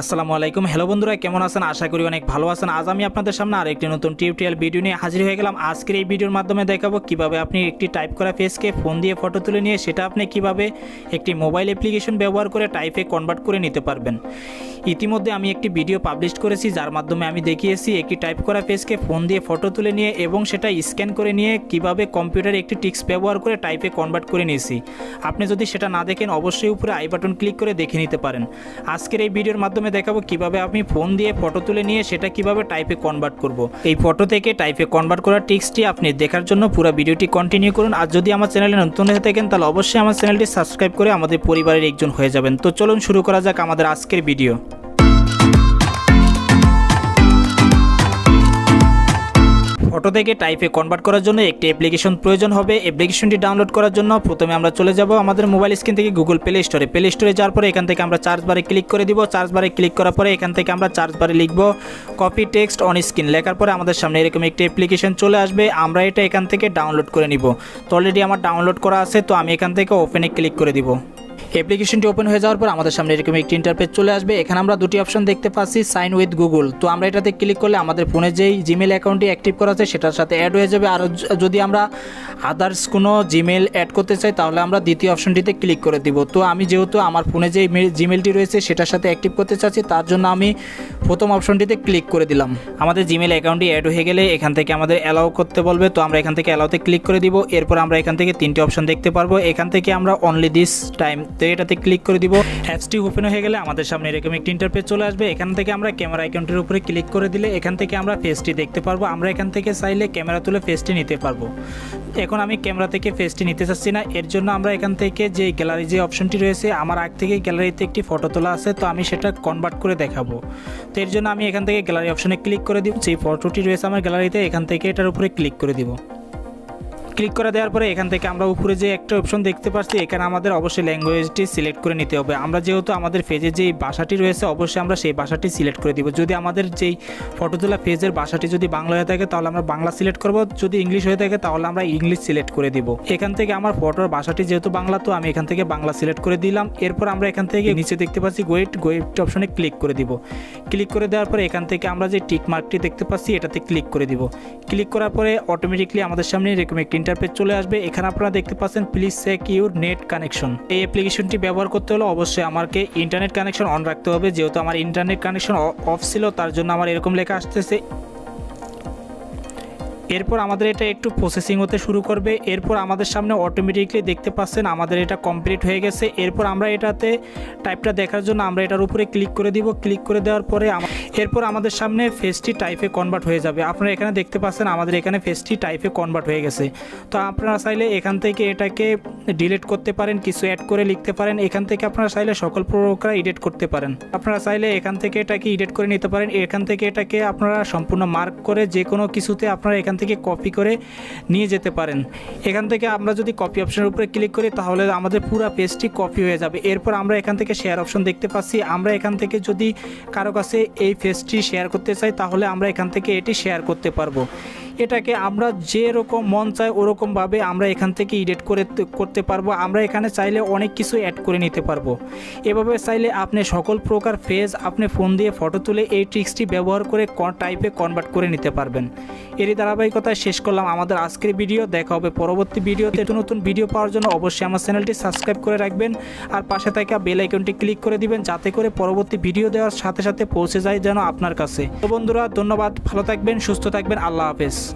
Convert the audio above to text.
আসসালামু আলাইকুম। হ্যালো বন্ধুরা, কেমন আছেন? আশা করি অনেক ভালো আছেন। আজ আমি আপনাদের সামনে আর একটি নতুন টিউটোরিয়াল ভিডিও নিয়ে হাজির হয়ে গেলাম। আজকের এই ভিডিওর মাধ্যমে দেখাবো কীভাবে আপনি একটি টাইপ করা ফেসকে ফোন দিয়ে ফটো তুলে নিয়ে সেটা আপনি কীভাবে একটি মোবাইল অ্যাপ্লিকেশন ব্যবহার করে টাইপে কনভার্ট করে নিতে পারবেন। ইতিমধ্যে আমি একটি ভিডিও পাবলিশ করেছি, যার মাধ্যমে আমি দেখিয়েছি একটি টাইপ করা ফেসকে ফোন দিয়ে ফটো তুলে নিয়ে এবং সেটা স্ক্যান করে নিয়ে কীভাবে কম্পিউটারে একটি টিক্স ব্যবহার করে টাইপে কনভার্ট করে নিয়েছি। আপনি যদি সেটা না দেখেন, অবশ্যই উপরে আই বাটন ক্লিক করে দেখে নিতে পারেন। আজকের এই ভিডিওর মাধ্যমে দেখাবো কীভাবে আমি ফোন দিয়ে ফটো তুলে নিয়ে সেটা কীভাবে টাইপে কনভার্ট করব। এই ফটো থেকে টাইপে কনভার্ট করার টিক্সটি আপনি দেখার জন্য পুরো ভিডিওটি কন্টিনিউ করুন। আর যদি আমার চ্যানেলে নতুন হয়ে থাকেন, তাহলে অবশ্যই আমার চ্যানেলটি সাবস্ক্রাইব করে আমাদের পরিবারের একজন হয়ে যাবেন। তো চলুন শুরু করা যাক আমাদের আজকের ভিডিও ফটো থেকে টাইপে কনভার্ট করার জন্য একটি অ্যাপ্লিকেশন প্রয়োজন হবে। অ্যাপ্লিকেশনটি ডাউনলোড করার জন্য প্রথমে আমরা চলে যাব আমাদের মোবাইল স্ক্রিন থেকে গুগল প্লে স্টোরে প্লে স্টোরে যাওয়ার পরে এখান থেকে আমরা চার্জ বারে ক্লিক করে দিব। চার্জ বারে ক্লিক করার পরে এখান থেকে আমরা চার্জ বারে লিখব কপি টেক্সট অন স্ক্রিন লেখার পরে আমাদের সামনে এরকম একটি অ্যাপ্লিকেশন চলে আসবে। আমরা এটা এখান থেকে ডাউনলোড করে নিব। তো অলরেডি আমার ডাউনলোড করা আছে, তো আমি এখান থেকে ওপেনে ক্লিক করে দিব। অ্যাপ্লিকেশনটি ওপেন হয়ে যাওয়ার পর আমাদের সামনে এরকম একটি ইন্টারপেজ চলে আসবে। এখানে আমরা দুটি অপশন দেখতে পাচ্ছি সাইন উইথ গুগল তো আমরা এটাতে ক্লিক করলে আমাদের ফোনে যেই জিমেল অ্যাকাউন্টটি অ্যাক্টিভ করা আছে, সেটার সাথে অ্যাড হয়ে যাবে। আর যদি আমরা আদার্স কোনো জিমেল অ্যাড করতে চাই, তাহলে আমরা দ্বিতীয় অপশনটিতে ক্লিক করে দিব। তো আমি যেহেতু আমার ফোনে যে জিমেলটি রয়েছে, সেটার সাথে অ্যাক্টিভ করতে চাচ্ছি, তার জন্য আমি প্রথম অপশনটিতে ক্লিক করে দিলাম। আমাদের জিমেল অ্যাকাউন্টটি অ্যাড হয়ে গেলে এখান থেকে আমাদের অ্যালাউ করতে বলবে। তো আমরা এখান থেকে অ্যালাউতে ক্লিক করে দিব। এরপর আমরা এখান থেকে তিনটি অপশন দেখতে পারব। এখান থেকে আমরা অনলি দিস টাইম তো এটাতে ক্লিক করে দিব। অ্যাপসটি ওপেন হয়ে গেলে আমাদের সামনে এরকম একটি ইন্টারপেজ চলে আসবে। এখান থেকে আমরা ক্যামেরা আইকনটির উপরে ক্লিক করে দিলে এখান থেকে আমরা ফেসটি দেখতে পারব। আমরা এখান থেকে চাইলে ক্যামেরা তুলে ফেসটি নিতে পারব। এখন আমি ক্যামেরা থেকে ফেসটি নিতে চাচ্ছি না। এর জন্য আমরা এখান থেকে যে গ্যালারি যে অপশনটি রয়েছে, আমার আগ থেকে গ্যালারিতে একটি ফটো তোলা আছে। তো আমি সেটা কনভার্ট করে দেখাবো। তো এর জন্য আমি এখান থেকে গ্যালারি অপশনে ক্লিক করে দিব। যেই ফটোটি রয়েছে আমার গ্যালারিতে এখান থেকে এটার উপরে ক্লিক করে দিব। ক্লিক করে দেওয়ার পরে এখান থেকে আমরা উপরে যে একটা অপশন দেখতে পাচ্ছি, এখানে আমাদের অবশ্যই ল্যাঙ্গুয়েজটি সিলেক্ট করে নিতে হবে। আমরা যেহেতু আমাদের পেজে যেই ভাষাটি রয়েছে, অবশ্যই আমরা সেই ভাষাটি সিলেক্ট করে দিব। যদি আমাদের যেই ফটো তোলা পেজের ভাষাটি যদি বাংলা হয়ে থাকে, তাহলে আমরা বাংলা সিলেক্ট করব। যদি ইংলিশ হয়ে থাকে, তাহলে আমরা ইংলিশ সিলেক্ট করে দিব। এখান থেকে আমার ফটোর ভাষাটি যেহেতু বাংলা, তো আমি এখান থেকে বাংলা সিলেক্ট করে দিলাম। এরপর আমরা এখান থেকে নিচে দেখতে পাচ্ছি গোয়েট গোয়েট অপশনে ক্লিক করে দিব। ক্লিক করে দেওয়ার পরে এখান থেকে আমরা যে টিক মার্কটি দেখতে পাচ্ছি, এটাতে ক্লিক করে দিব। ক্লিক করার পরে অটোমেটিকলি আমাদের সামনে এরকম একটি ইন্টারপেজ চলে আসবে। এখানে আপনারা দেখতে পাচ্ছেন please check your net connection এই অ্যাপ্লিকেশনটি ব্যবহার করতে হলে অবশ্যই আমাকে ইন্টারনেট কানেকশন অন রাখতে হবে। যেহেতু আমার ইন্টারনেট কানেকশন অফ ছিল, তার জন্য আমার এরকম লেখা আসতেছে। এরপর আমাদের এটা একটু প্রসেসিং হতে শুরু করবে। এরপর আমাদের সামনে অটোমেটিকলি দেখতে পাচ্ছেন আমাদের এটা কমপ্লিট হয়ে গেছে। এরপর আমরা এটাতে টাইপটা দেখার জন্য আমরা এটার উপরে ক্লিক করে দিব। ক্লিক করে দেওয়ার পরে এরপর আমাদের সামনে ফেসটি টাইপে কনভার্ট হয়ে যাবে। আপনারা এখানে দেখতে পাচ্ছেন আমাদের এখানে ফেসটি টাইপে কনভার্ট হয়ে গেছে। তো আপনারা চাইলে এখান থেকে এটাকে ডিলিট করতে পারেন, কিছু অ্যাড করে লিখতে পারেন। এখান থেকে আপনারা চাইলে সকল প্রকার এডিট করতে পারেন। আপনারা চাইলে এখান থেকে এটাকে এডিট করে নিতে পারেন। এখান থেকে এটাকে আপনারা সম্পূর্ণ মার্ক করে যে কোনো কিছুতে আপনারা এখান থেকে কপি করে নিয়ে যেতে পারেন। এখান থেকে আমরা যদি কপি অপশনের উপরে ক্লিক করি, তাহলে আমাদের পুরো পেজটি কপি হয়ে যাবে। এরপর আমরা এখান থেকে শেয়ার অপশন দেখতে পাচ্ছি। আমরা এখান থেকে যদি কারও কাছে এই পেজটি শেয়ার করতে চাই, তাহলে আমরা এখান থেকে এটি শেয়ার করতে পারব। এটাকে আমরা যেরকম মন চাই ওরকমভাবে আমরা এখান থেকে এডিট করে করতে পারব। আমরা এখানে চাইলে অনেক কিছু অ্যাড করে নিতে পারব। এভাবে চাইলে আপনি সকল প্রকার ফেজ আপনি ফোন দিয়ে ফটো তুলে এই ট্রিক্সটি ব্যবহার করে টাইপে কনভার্ট করে নিতে পারবেন। এরই ধারাবাহিকতায় শেষ করলাম আমাদের আজকের ভিডিও দেখা হবে পরবর্তী ভিডিওতে নতুন নতুন ভিডিও পাওয়ার জন্য অবশ্যই আমার চ্যানেলটি সাবস্ক্রাইব করে রাখবেন। আর পাশে থাকা বেল আইকনটি ক্লিক করে দিবেন যাতে করে পরবর্তী ভিডিও দেওয়ার সাথে সাথে পৌঁছে যায় যেন আপনার কাছে। তো বন্ধুরা, ধন্যবাদ। ভালো থাকবেন, সুস্থ থাকবেন। আল্লাহ হাফেজ।